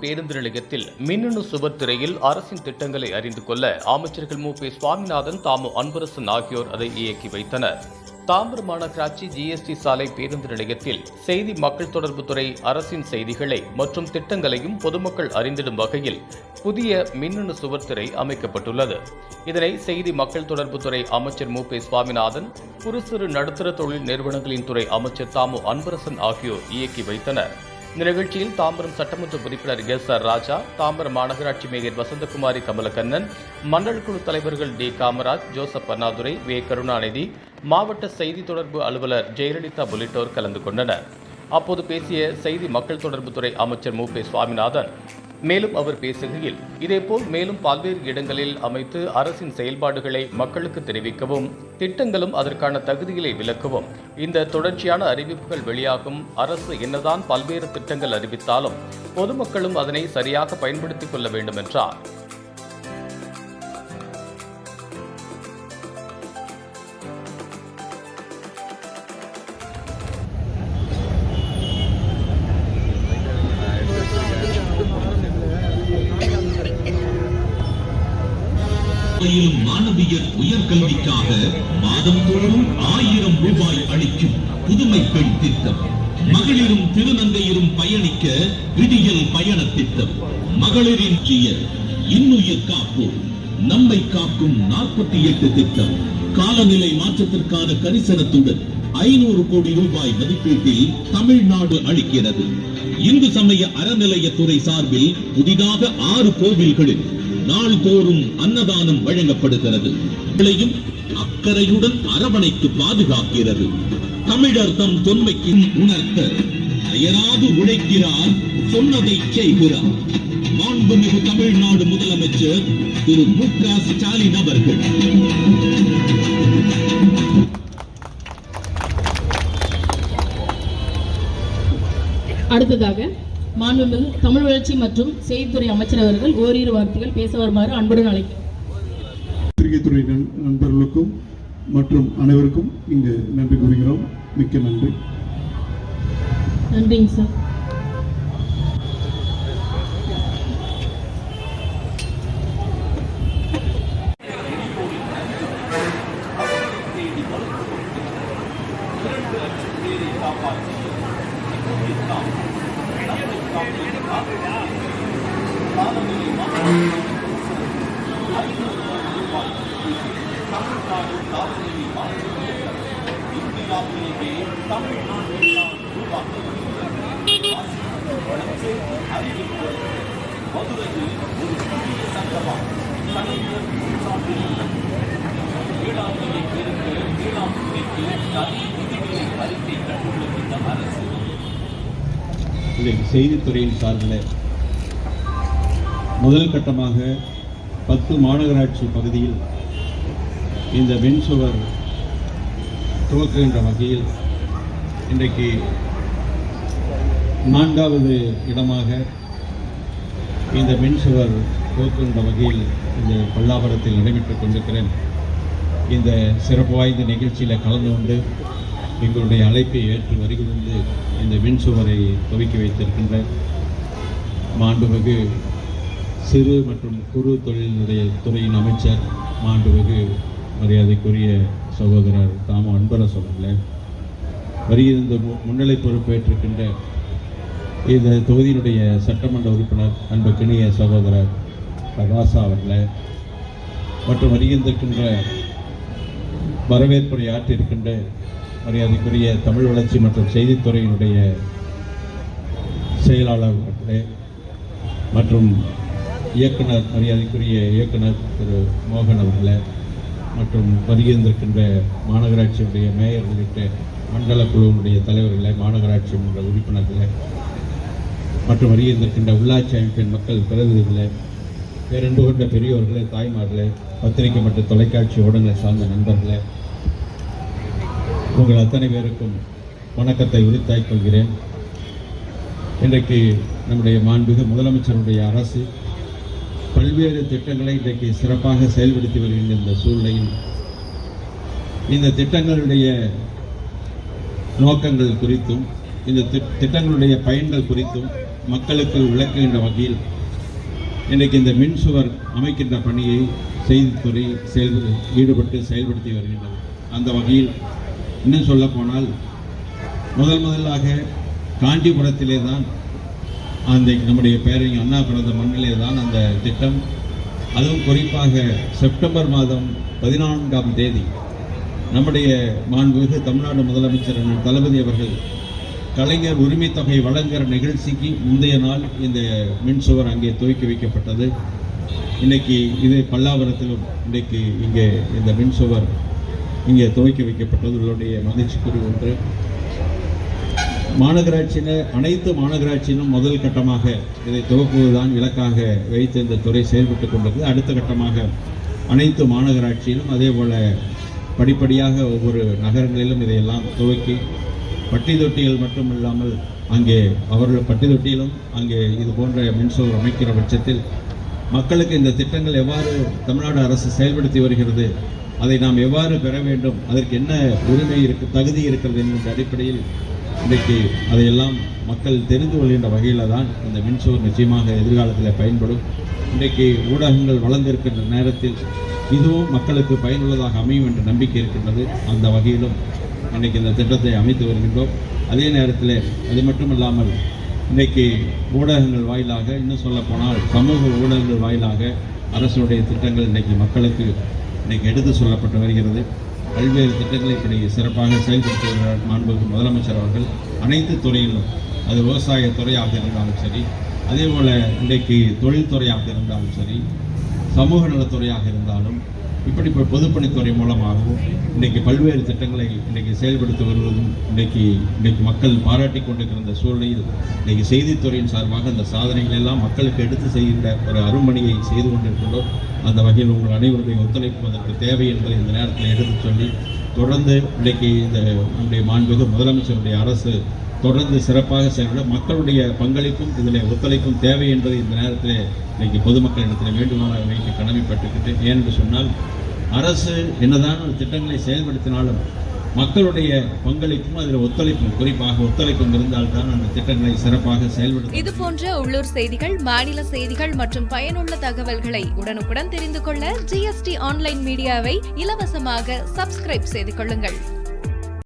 பேருந்து நிலையத்தில் மின்னணு சுவர் திரையில் அரசின் திட்டங்களை அறிந்து கொள்ள அமைச்சர்கள் மு. பி. சுவாமிநாதன் தாமு அன்பரசன் ஆகியோர் அதை இயக்கி வைத்தனர். தாம்பரம் மாநகராட்சி ஜிஎஸ்டி சாலை பேருந்து நிலையத்தில் செய்தி மக்கள் தொடர்பு துறை அரசின் செய்திகளை மற்றும் திட்டங்களையும் பொதுமக்கள் அறிந்திடும் வகையில் புதிய மின்னணு சுவர் திரை அமைக்கப்பட்டுள்ளது. இதனை செய்தி மக்கள் தொடர்பு துறை அமைச்சர் மு. பி. சுவாமிநாதன் குறு சிறு நடுத்தர தொழில் நிறுவனங்களின் துறை அமைச்சர் தாமு அன்பரசன் ஆகியோர் இயக்கி வைத்தனர். இந்த நிகழ்ச்சியில் தாம்பரம் சட்டமன்ற உறுப்பினர் எஸ் ஆர் ராஜா தாம்பரம் மாநகராட்சி மேயர் வசந்தகுமாரி கமலக்கண்ணன் மண்டல் குழு தலைவர்கள் T Kamaraj Joseph Annadurai V Karunanidhi மாவட்ட செய்தி தொடர்பு அலுவலர் ஜெயலலிதா உள்ளிட்டோர் கலந்து கொண்டனர். அப்போது பேசிய செய்தி மக்கள் தொடர்புத்துறை அமைச்சர் மு. பி. சுவாமிநாதன் மேலும் அவர் பேசுகையில் இதேபோல் மேலும் பல்வேறு இடங்களில் அமைத்து அரசின் செயல்பாடுகளை மக்களுக்கு தெரிவிக்கவும் திட்டங்களும் அதற்கான தகுதிகளை விளக்கவும் இந்த தொடர்ச்சியான அறிவிப்புகள் வெளியாகும் அரசு என்னதான் பல்வேறு திட்டங்கள் அறிவித்தாலும் பொதுமக்களும் அதனை சரியாக பயன்படுத்திக் கொள்ள வேண்டும் என்றார் பள்ளியில் மாணவியர் உயர்கல்விக்காக மாதந்தோறும் ஆயிரம் ரூபாய் அளிக்கும் புதுமை பெண் திட்டம். மகளிரும் திருநங்கையரும் பயணிக்க விடியல் பயண திட்டம். மகளிரின் ஜியல் இன்னுயிர் காப்போம் நம்மை காக்கும் நாற்பத்தி எட்டு திட்டம். காலநிலை மாற்றத்திற்கான கரிசனத்துடன் ஐநூறு கோடி ரூபாய் மதிப்பீட்டில் தமிழ்நாடு அளிக்கிறது. இந்து சமய அறநிலையத்துறை சார்பில் புதிதாக ஆறு கோவில்களில் நாள்தோறும் அன்னதானம் வழங்கப்படுகிறது. இளையும் அக்கறையுடன் அரவணைத்து பாதுகாக்கிறது. தமிழர் தம் தொன்மைக்கு உணர்த்த அயராது உழைக்கிறார் சொன்னதை செய்கிறார். மாண்புமிகு தமிழ்நாடு முதலமைச்சர் திரு மு க ஸ்டாலின் அவர்கள். அடுத்ததாக மாண்புமிகு தமிழ் வளர்ச்சி மற்றும் செய்தித்துறை அமைச்சர் அவர்கள் ஓரிரு வார்த்தைகள் பேச வருமாறு அன்புடன் அழைக்கிறேன் பத்திரிகைத்துறை நண்- நண்பர்களுக்கும் மற்றும் அனைவருக்கும் இங்கு நன்றி கூறுகிறோம். மிக்க நன்றி. நன்றிங்க சார். செய்தித்துறையின் சார்பில் முதல் கட்டமாக பத்து மாநகராட்சி பகுதியில் இந்த வெண்சுவர் துவக்குகின்ற வகையில் இன்றைக்கு நான்காவது இடமாக இந்த மின்சுவர் துவக்குகின்ற வகையில் இந்த பல்லாவரத்தில் நடைபெற்றுக் கொண்டிருக்கிறேன். இந்த சிறப்பு வாய்ந்த நிகழ்ச்சியில் கலந்து கொண்டு எங்களுடைய அழைப்பை ஏற்று வருகிறது இந்த மின்சுவரை துவக்கி வைத்திருக்கின்ற மாண்புமிகு சிறு மற்றும் குறு தொழிலுடைய துறையின் அமைச்சர் மாண்புமிகு மரியாதைக்குரிய சகோதரர் தாமோ அன்பரசு அவர்களே. வருகிற மு- முன்னிலை பொறுப்பேற்றிருக்கின்ற இந்த தொகுதியினுடைய சட்டமன்ற உறுப்பினர் அன்பு கிணிய சகோதரர் ராசா அவர்களே மற்றும் வருகின்றிருக்கின்ற வரவேற்புரை ஆற்றிருக்கின்ற மரியாதைக்குரிய தமிழ் வளர்ச்சி மற்றும் செய்தித்துறையினுடைய செயலாளர் அவர்களே மற்றும் இயக்குனர் மரியாதைக்குரிய இயக்குனர் திரு மோகன் அவர்களே மற்றும் வருகின்றிருக்கின்ற மாநகராட்சியுடைய மேயர் உள்ளிட்ட மண்டல குழுவினுடைய தலைவர்களை மாநகராட்சி மன்ற உறுப்பினர்களை மற்றும் வருகின்றிருக்கின்ற உள்ளாட்சி அமைப்பின் மக்கள் பிரதிநிதிகளை பேரன்பு கொண்ட பெரியோர்களே தாய்மார்களே பத்திரிகை மற்றும் தொலைக்காட்சி ஊடகங்களை சார்ந்த நண்பர்களே உங்கள் அத்தனை பேருக்கும் வணக்கத்தை உரித்தாய்க் கொள்கிறேன். இன்றைக்கு நம்முடைய மாண்புமிகு முதலமைச்சருடைய அரசு பல்வேறு திட்டங்களை இன்றைக்கு சிறப்பாக செயல்படுத்தி வருகின்ற இந்த சூழ்நிலையில் இந்த திட்டங்களுடைய நோக்கங்கள் குறித்தும் இந்த திட்டங்களுடைய பயன்கள் குறித்தும் மக்களுக்கு விளக்குகின்ற வகையில் இன்றைக்கு இந்த மின் சுவர் அமைக்கின்ற பணியை செய்தித்துறை செயல் ஈடுபட்டு செயல்படுத்தி வருகின்றது. அந்த வகையில் இன்னும் சொல்ல போனால் முதல் முதலாக காஞ்சிபுரத்திலே தான் அந்த நம்முடைய பேரறிஞர் அண்ணா பிறந்த மண்ணிலே தான் அந்த திட்டம். அதுவும் குறிப்பாக செப்டம்பர் மாதம் பதினான்காம் தேதி நம்முடைய மாண்புமிகு தமிழ்நாடு முதலமைச்சர் அண்ணன் தளபதி அவர்கள் கலைஞர் உரிமை தொகை வழங்குகிற நிகழ்ச்சிக்கு முந்தைய நாள் இந்த மின்சுவர் அங்கே துவக்கி வைக்கப்பட்டது. இன்றைக்கி இது பல்லாவரத்திலும் இன்றைக்கு இங்கே இந்த மின்சுவர் இங்கே துவக்கி வைக்கப்பட்டது. உங்களுடைய மகிழ்ச்சிக்குரிய ஒன்று. மாநகராட்சியின அனைத்து மாநகராட்சியிலும் முதல் கட்டமாக இதை துவக்குவதுதான் இலக்காக வைத்து இந்த துறை செயல்பட்டு கொண்டது அடுத்த கட்டமாக அனைத்து மாநகராட்சியிலும் அதே போல் படிப்படியாக ஒவ்வொரு நகரங்களிலும் இதையெல்லாம் துவக்கி பட்டி தொட்டிகள் மட்டும் இல்லாமல் அங்கே அவர்கள் பட்டி தொட்டியிலும் அங்கே இது போன்ற மின்சோர் அமைக்கிற பட்சத்தில் மக்களுக்கு இந்த திட்டங்கள் எவ்வாறு தமிழ்நாடு அரசு செயல்படுத்தி வருகிறது அதை நாம் எவ்வாறு பெற வேண்டும் அதற்கு என்ன உரிமை இருக்கு தகுதி இருக்கிறது என்கின்ற அடிப்படையில் இன்றைக்கு அதையெல்லாம் மக்கள் தெரிந்து கொள்கின்ற வகையில் தான் இந்த மின்சோர் நிச்சயமாக எதிர்காலத்தில் பயன்படும். இன்றைக்கு ஊடகங்கள் வளர்ந்திருக்கின்ற நேரத்தில் இதுவும் மக்களுக்கு பயனுள்ளதாக அமையும் என்ற நம்பிக்கை இருக்கின்றது அந்த வகையிலும் இன்றைக்கு இந்த திட்டத்தை அமைத்து வருகின்றோம். அதே நேரத்தில் அது மட்டுமல்லாமல் இன்றைக்கு ஊடகங்கள் வாயிலாக இன்னும் சொல்லப்போனால் சமூக ஊடகங்கள் வாயிலாக அரசுடைய திட்டங்கள் இன்றைக்கு மக்களுக்கு இன்றைக்கு எடுத்து சொல்லப்பட்டு வருகிறது. பல்வேறு திட்டங்களை இப்படி சிறப்பாக செயல்படுத்தி வருகிறார் மாண்புக்கு முதலமைச்சர் அவர்கள். அனைத்து துறையிலும் அது விவசாய துறையாக இருந்தாலும் சரி அதே போல் இன்றைக்கு தொழில்துறையாக இருந்தாலும் சரி சமூக நலத்துறையாக இருந்தாலும் இப்படி இப்போ பொதுப்பணித்துறை மூலமாகவும் இன்றைக்கு பல்வேறு திட்டங்களை இன்றைக்கு செயல்படுத்தி வருவதும் இன்றைக்கு இன்றைக்கு மக்கள் பாராட்டி கொண்டிருக்கிற சூழ்நிலையில் இன்றைக்கு செய்தித்துறையின் சார்பாக அந்த சாதனைகள் எல்லாம் மக்களுக்கு எடுத்து செய்கின்ற ஒரு அரும்பணியை செய்து கொண்டிருக்கின்றோம். அந்த வகையில் உங்கள் அனைவருடைய ஒத்துழைப்பதற்கு தேவை என்பதை இந்த நேரத்தில் எடுத்துச் சொல்லி தொடர்ந்து இன்றைக்கு இந்த நம்முடைய மாண்புமிகு முதலமைச்சருடைய அரசு தொடர்ந்து சிறப்பாக செயல்பட மக்களுடைய பங்களிப்பும் இதில் ஒத்துழைப்பும் தேவை என்பதை இந்த நேரத்தில் இன்னைக்கு பொதுமக்களிடத்தில் வேண்டுகோளாக வைக்க கடமைப்பட்டுக்கிட்டு ஏனென்று சொன்னால் அரசு என்னதான் ஒரு திட்டங்களை செயல்படுத்தினாலும் மக்களுடைய பங்களிப்பும் அதில் ஒத்துழைப்பும் குறிப்பாக ஒத்துழைப்பும் இருந்தால்தான் அந்த திட்டங்களை சிறப்பாக செயல்படுத்த இது போன்ற உள்ளூர் செய்திகள் மாநில செய்திகள் மற்றும் பயனுள்ள தகவல்களை உடனுக்குடன் தெரிந்து கொள்ள ஜிஎஸ்டி ஆன்லைன் மீடியாவை இலவசமாக சப்ஸ்கிரைப் செய்து கொள்ளுங்கள்.